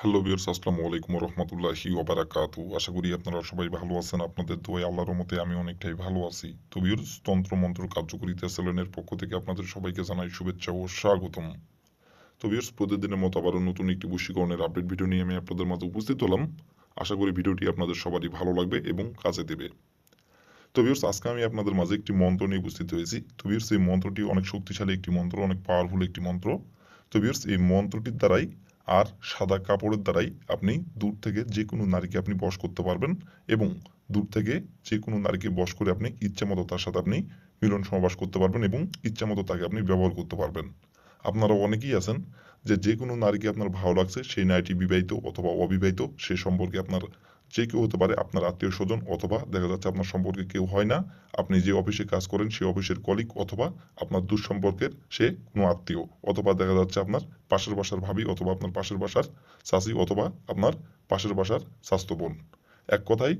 Hello বিয়ার্স আসসালামু আলাইকুম রহমতুল্লাহি ওবারাকাতু আশা করি আপনারা সবাই ভালো আছেন, আপনাদের দোয়াই আল্লাহর মতে আমি অনেকটাই ভালো আছি। তো তন্ত্র মন্ত্র কার্যকরিতা সেলেনের পক্ষ থেকে আপনাদের সবাইকে জানাই শুভেচ্ছা ও স্বাগতম। তো বিয়ার্স প্রতিদিনের মতো আবারও নতুন একটি বশীকরণের আপডেট ভিডিও নিয়ে আমি আপনাদের মাঝে উপস্থিত হলাম। আশা করি ভিডিওটি আপনাদের সবারই ভালো লাগবে এবং কাজে দেবে। তো বিয়ার্স আজকে আমি আপনাদের মাঝে একটি মন্ত্র নিয়ে উপস্থিত হয়েছি। তো বিয়ার্স এই মন্ত্রটি অনেক শক্তিশালী একটি মন্ত্র, অনেক পাওয়ারফুল একটি মন্ত্র। তো বিয়ার্স এই মন্ত্রটির দ্বারাই আর সাদা কাপড়ের দ্বারাই আপনি দূর থেকে যে কোনো নারীকে আপনি বশ করতে পারবেন এবং দূর থেকে যে কোনো নারীকে বশ করে আপনি ইচ্ছা মতো তার সাথে আপনি মিলন সমাবাস করতে পারবেন এবং ইচ্ছা মতো তাকে আপনি ব্যবহার করতে পারবেন। আপনারা অনেকেই আছেন যে যে কোনো নারীকে আপনার ভালো লাগছে সেই নারীটি বিবাহিত অথবা অবিবাহিত সে সম্পর্কে আপনার যে কেউ হতে পারে আপনার আত্মীয় স্বজন অথবা দেখা যাচ্ছে আপনার সম্পর্কে কেউ হয় না, আপনি যে অফিসে কাজ করেন সেই অফিসের কলিগ অথবা আপনার দুঃসম্পর্কের সে কোনো আত্মীয় অথবা দেখা যাচ্ছে আপনার পাশের বাসার ভাবি অথবা আপনার পাশের বাসার চাষি অথবা আপনার পাশের বাসার স্বাস্থ্য বোন। এক কথায়,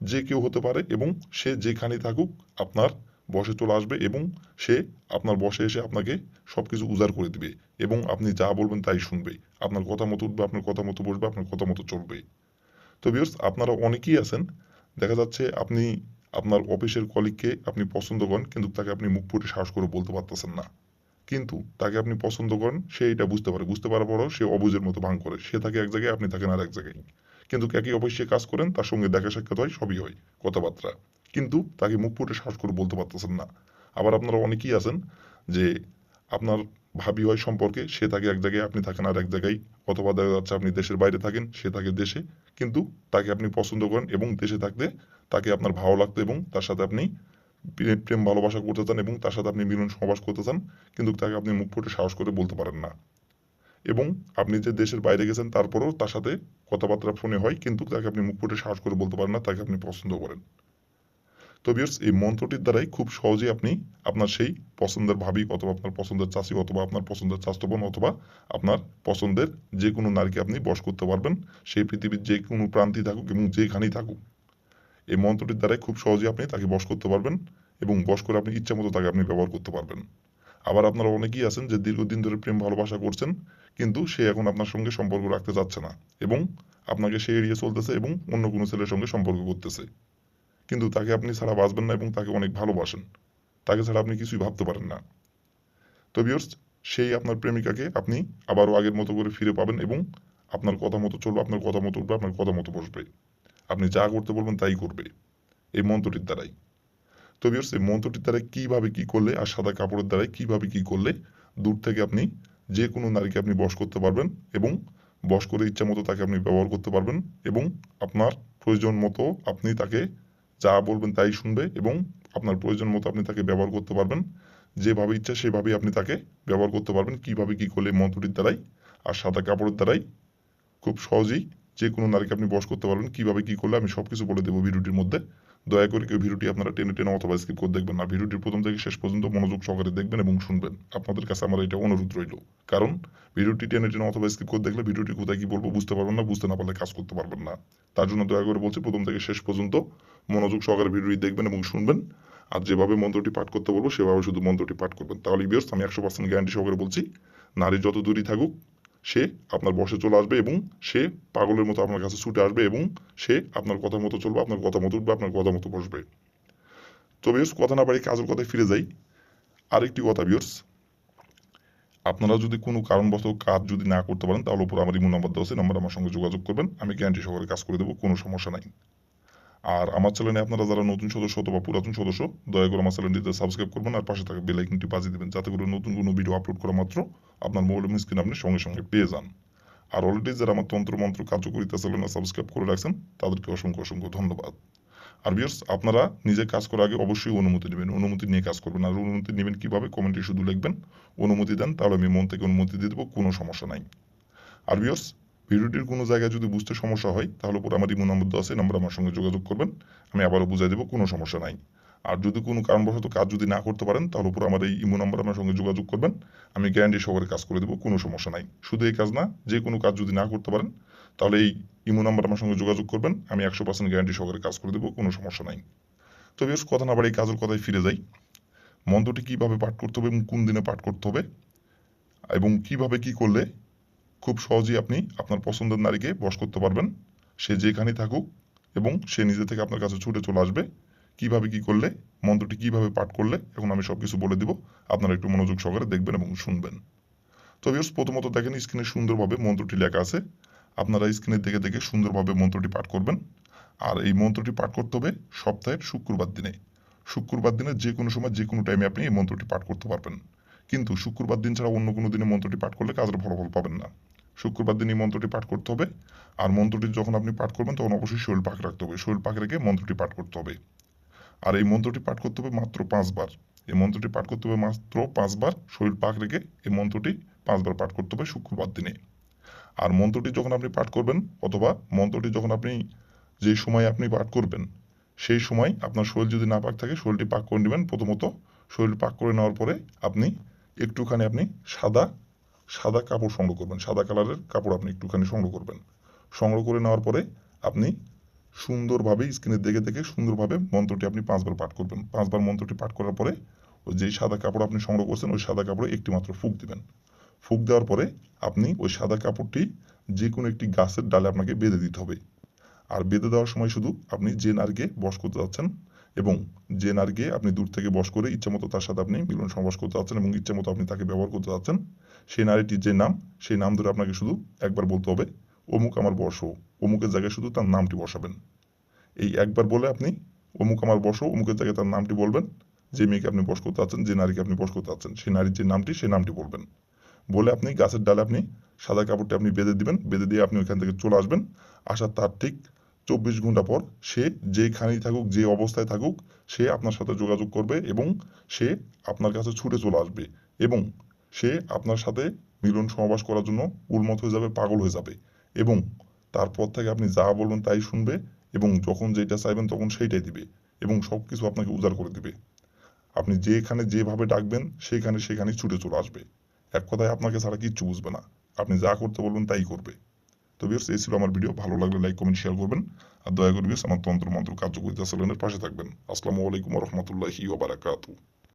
যে কেউ হতে পারে এবং সে যেখানে থাকুক আপনার বসে চলে আসবে এবং সে আপনার বসে এসে আপনাকে সব কিছু উজাড় করে দিবে এবং আপনি যা বলবেন তাই শুনবে। আপনার কথা মতো উঠবে, আপনার কথা মতো বসবে, আপনার কথা মতো চলবে। তো বিয়ার্স আপনারা অনেকেই আছেন। দেখা যাচ্ছে আপনি আপনার অফিসের কলিগকে আপনি পছন্দ করেন, কিন্তু তাকে আপনি মুখ ফুটে সাহস করে বলতে পারতেছেন না। কিন্তু তাকে আপনি পছন্দ করেন, সে এটা বুঝতে পারে। বুঝতে পারার পরও সে অবুজের মতো ভাঙ করে। সে থাকে এক জায়গায়, আপনি থাকেন আর এক জায়গায়। কিন্তু একই অফিসে কাজ করেন, তার সঙ্গে দেখা সাক্ষাৎ হয়, সবই হয়, কথাবার্তা। কিন্তু তাকে মুখ ফুটে সাহস করে বলতে পারতেছেন না। আবার আপনারা অনেকেই আছেন যে আপনার ভাবি হয় সম্পর্কে সে থাকে এক জায়গায়, আপনি থাকেন আর এক জায়গায় অথবা দেখা যাচ্ছে আপনি দেশের বাইরে থাকেন, সে থাকে দেশে, কিন্তু তাকে আপনি পছন্দ করেন এবং দেশে থাকতে তাকে আপনার ভালো লাগতো এবং তার সাথে আপনি প্রেম, ভালোবাসা করতে চান এবং তার সাথে আপনি মিলন সমাবাস করতে চান, কিন্তু তাকে আপনি মুখ ফুটে সাহস করে বলতে পারেন না। এবং আপনি যে দেশের বাইরে গেছেন, তারপরেও তার সাথে কথাবার্তা ফোনে হয়, কিন্তু তাকে আপনি মুখ ফুটে সাহস করে বলতে পারেন না, তাকে আপনি পছন্দ করেন। তো বিয়ার্স এই মন্ত্রটির দ্বারাই খুব সহজেই আপনি আপনার সেই পছন্দের ভাবি অথবা আপনার পছন্দের চাষি অথবা আপনার পছন্দের স্বাস্থ্যবান অথবা আপনার পছন্দের যে কোনো নারীকে আপনি বশ করতে পারবেন। সেই পৃথিবীর যে কোনো প্রান্তেই থাকুক এবং যেখানেই থাকুক, এই মন্ত্রটির দ্বারাই খুব সহজেই আপনি তাকে বশ করতে পারবেন এবং বশ করে আপনি ইচ্ছা মতো তাকে আপনি ব্যবহার করতে পারবেন। আবার আপনারা অনেকেই আছেন যে দীর্ঘদিন ধরে প্রেম ভালোবাসা করছেন, কিন্তু সে এখন আপনার সঙ্গে সম্পর্ক রাখতে চাচ্ছে না এবং আপনাকে সে এড়িয়ে চলতেছে এবং অন্য কোনো ছেলের সঙ্গে সম্পর্ক করতেছে। কিন্তু তাকে আপনি ছাড়া বাঁচবেন না এবং তাকে অনেক ভালোবাসেন। তাকে ছাড়া আপনি কিছুই ভাবতে পারেন না। তো বিয়র্স সেই আপনার প্রেমিকাকে আপনি আবারও আগের মতো করে ফিরে পাবেন এবং আপনার কথা মতো চলবে, আপনার কথা মতো উঠবে, আপনার কথা মতো বসবে। আপনি যা করতে বলবেন তাই করবে। এই মন্ত্রটির দ্বারাই। তো বিয়র্স এই মন্ত্রটির দ্বারাই কীভাবে কী করলে আর সাদা কাপড়ের দ্বারাই কীভাবে কী করলে দূর থেকে আপনি যে কোনো নারীকে আপনি বশ করতে পারবেন এবং বশ করে ইচ্ছা মতো তাকে আপনি ব্যবহার করতে পারবেন এবং আপনার প্রয়োজন মতো আপনি তাকে যা বলবেন তাই শুনবে এবং আপনার প্রয়োজন মতো আপনি তাকে ব্যবহার করতে পারবেন। যেভাবে ইচ্ছা সেভাবেই আপনি তাকে ব্যবহার করতে পারবেন। কীভাবে কি করলে মন্ত্রটির দ্বারাই আর সাদা কাপড়ের দ্বারাই খুব সহজেই যে কোনো নারীকে আপনি বস করতে পারবেন। কীভাবে কি করলে আমি সব কিছু বলে দেবো ভিডিওটির মধ্যে। দয়া করে কেউ ভিডিওটি আপনারা টেনে টেনে অথবা স্কিপ করে দেখবেন না। ভিডিওটির প্রথম থেকে শেষ পর্যন্ত মনোযোগ সহকারে দেখবেন এবং শুনবেন। আপনাদের কাছে আমার এটা অনুরোধ রইল। কারণ ভিডিওটি টেনে টেনে অথবা স্কিপ করে দেখলে ভিডিওটি কোথায় কি বলব বুঝতে পারবেন না, বুঝতে না পারলে কাজ করতে পারবেন না। তার জন্য দয়া করে বলছি, প্রথম থেকে শেষ পর্যন্ত মনোযোগ সহকারে ভিডিওটি দেখবেন এবং শুনবেন। আর যেভাবে মন্ত্রটি পাঠ করতে বলব, সেভাবে শুধু মন্ত্রটি পাঠ করবেন। তাহলে বিয়ার্স, আমি একশো পার্সেন্ট গ্যারান্টি সহকারে বলছি, নারী যত দূরই থাকুক সে আপনার বসে চলে আসবে এবং সে পাগলের মতো আপনার কাছে ছুটে আসবে এবং সে আপনার কথা মতো চলবে, আপনার কথা মতো উঠবে, আপনার কথা মতো বসবে। তো বিয়ার্স কথা না পারি কাজের কথায় ফিরে যাই। আরেকটি কথা বিয়ার্স আপনারা যদি কোনো কারণবশত কাজ যদি না করতে পারেন, তাহলে উপর আমার ইমো নাম্বার দেওয়া আছে নাম্বার আমার সঙ্গে যোগাযোগ করবেন, আমি গ্যারান্টি সহকারে কাজ করে দেবো, কোনো সমস্যা নাই। আর আমার চ্যানেলে আপনারা যারা নতুন সদস্য অথবা পুরাতন সদস্য, দয়া করে আমার চ্যানেলটিতে সাবস্ক্রাইব করবেন আর পাশে থাকা বেল আইকনটি বাজিয়ে দেবেন, যাতে করে নতুন কোনো ভিডিও আপলোড করা মাত্র আপনার মোবাইল স্ক্রিন আপনি সঙ্গে সঙ্গে পেয়ে যান। আর অলরেডি যারা আমার তন্ত্র মন্ত্র কার্যকরিতা চ্যানেলে সাবস্ক্রাইব করে রাখছেন, তাদেরকে অসংখ্য অসংখ্য ধন্যবাদ। আর বিয়ার্স আপনারা নিজে কাজ করার আগে অবশ্যই অনুমতি নেবেন, অনুমতি নিয়ে কাজ করবেন। আর অনুমতি নেবেন কীভাবে? কমেন্টে শুধু লিখবেন, অনুমতি দেন, তাহলে আমি মন থেকে অনুমতি দিয়ে দেবো, কোনো সমস্যা নাই। আর বিয়ার্স ভিডিওটির কোনো জায়গায় যদি বুঝতে সমস্যা হয়, তাহলে পরে আমার ইমো নম্বর আছে নাম্বার আমার সঙ্গে যোগাযোগ করবেন। আমি আবারও বুঝাই দেবো, কোনো সমস্যা নাই। আর যদি কোনো কারণবশত কাজ যদি না করতে পারেন, তাহলে উপরে আমার এই ইমো নাম্বার আমার সঙ্গে যোগাযোগ করবেন। আমি গ্যারান্টি সহকারে কাজ করে দেবো, কোনো সমস্যা নাই। শুধু এই কাজ না, যে কোনো কাজ যদি না করতে পারেন, তাহলে এই ইমো নাম্বার আমার সঙ্গে যোগাযোগ করবেন। আমি একশো পার্সেন্ট গ্যারান্টি সহকারে কাজ করে দেবো, কোনো সমস্যা নাই। তো বেশ কথা না বাড়ি কাজের কথায় ফিরে যাই। মন্ত্রটি কীভাবে পাঠ করতে হবে এবং কোন দিনে পাঠ করতে হবে, এবং কীভাবে কি করলে খুব সহজেই আপনি আপনার পছন্দের নারীকে বশ করতে পারবেন। সে যেখানেই থাকুক এবং সে নিজে থেকে আপনার কাছে ছুটে চলে আসবে। কীভাবে কি করলে, মন্ত্রটি কীভাবে পাঠ করলে, এখন আমি সব কিছু বলে দিব। আপনারা একটু মনোযোগ সহকারে দেখবেন এবং শুনবেন। তো ভিউয়ার্স প্রথমত দেখেন স্ক্রিনে সুন্দরভাবে মন্ত্রটি লেখা আছে। আপনারা স্ক্রিনে দেখে দেখে সুন্দরভাবে মন্ত্রটি পাঠ করবেন। আর এই মন্ত্রটি পাঠ করতে হবে সপ্তাহের শুক্রবার দিনে। শুক্রবার দিনে যে কোনো সময়, যে কোনো টাইমে আপনি এই মন্ত্রটি পাঠ করতে পারবেন। কিন্তু শুক্রবার দিন ছাড়া অন্য কোনো দিনে মন্ত্রটি পাঠ করলে কাজের ফলাফল পাবেন না। শুক্রবার দিন এই মন্ত্রটি পাঠ করতে হবে। আর মন্ত্রটি যখন আপনি পাঠ করবেন, তখন অবশ্যই শরীর পাক রাখতে হবে। শরীর পাক রেখে মন্ত্রটি পাঠ করতে হবে। আর এই মন্ত্রটি পাঠ করতে হবে মাত্র পাঁচবার। এই মন্ত্রটি পাঠ করতে হবে মাত্র পাঁচবার। শরীর পাক রেখে এই মন্ত্রটি পাঁচবার পাঠ করতে হবে শুক্রবার দিনে। আর মন্ত্রটি যখন আপনি পাঠ করবেন, অথবা মন্ত্রটি যখন আপনি যে সময় আপনি পাঠ করবেন, সেই সময় আপনার শরীর যদি না পাক থাকে, শরীরটি পাক করে নেবেন। প্রথমত শরীর পাক করে নেওয়ার পরে আপনি একটুখানি আপনি সাদা সাদা কাপড় সংগ্রহ করবেন। সাদা কালারের কাপড় আপনি একটুখানি সংগ্রহ করবেন। সংগ্রহ করে নেওয়ার পরে আপনি সুন্দরভাবে স্ক্রিনে দেখে দেখে সুন্দরভাবে মন্ত্রটি আপনি পাঁচবার পাঠ করবেন। পাঁচবার মন্ত্রটি পাঠ করার পরে ওই যেই সাদা কাপড় আপনি সংগ্রহ করছেন, ওই সাদা কাপড়ে একটি মাত্র ফুক দিবেন। ফুক দেওয়ার পরে আপনি ওই সাদা কাপড়টি যে কোনো একটি গাছের ডালে আপনাকে বেঁধে দিতে হবে। আর বেঁধে দেওয়ার সময় শুধু আপনি যে নারীকে বশ করতে যাচ্ছেন এবং যে নারীকে আপনি দূর থেকে বস করে ইচ্ছামতো তার সাথে আপনি মিলন সমাস করতে যাচ্ছেন এবং ইচ্ছামতো আপনি তাকে ব্যবহার করতে যাচ্ছেন, সেই নারীটির যে নাম, সেই নাম ধরে আপনাকে শুধু একবার বলতে হবে, অমুক আমার বশ অমুকের জায়গায় শুধু তার নামটি বসাবেন। এই একবার বলে আপনি অমুক আমার বস অমুকের জায়গায় তার নামটি বলবেন, যে মেয়েকে আপনি বস করতে আছেন যে নারীকে আপনি বস করতে আছেন সেই নারীর যে নামটি, সেই নামটি বলবেন। বলে আপনি গাছের ডালে আপনি সাদা কাপড়টি আপনি বেঁধে দিবেন, বেঁধে দিয়ে আপনি ওইখান থেকে চলে আসবেন, আসার তার ঠিক চব্বিশ ঘণ্টা পর সে যেখানেই থাকুক, যে অবস্থায় থাকুক, সে আপনার সাথে যোগাযোগ করবে এবং সে আপনার কাছে ছুটে চলে আসবে এবং সে আপনার সাথে মিলন সমাবাস করার জন্য উন্মত হয়ে যাবে, পাগল হয়ে যাবে এবং তারপর থেকে আপনি যা বলবেন তাই শুনবে এবং যখন যেটা চাইবেন তখন সেইটাই দিবে এবং সব কিছু আপনাকে উজাড় করে দিবে। আপনি যেখানে যেভাবে ডাকবেন, সেখানে সেখানে ছুটে চলে আসবে। এক কথায় আপনাকে ছাড়া কিচ্ছু বুঝবে না। আপনি যা করতে বলবেন তাই করবে। তো বিয়ার্স এই ছিল আমার ভিডিও ভালো লাগলে লাইক কমেন্ট শেয়ার করবেন। আর দয়া করে বিয়ার্স আমার তন্ত্র মন্ত্র কার্যকরিতা চ্যানেলের পাশে থাকবেন। আসসালামু আলাইকুম রহমতুল্লাহি ওবারাকাতু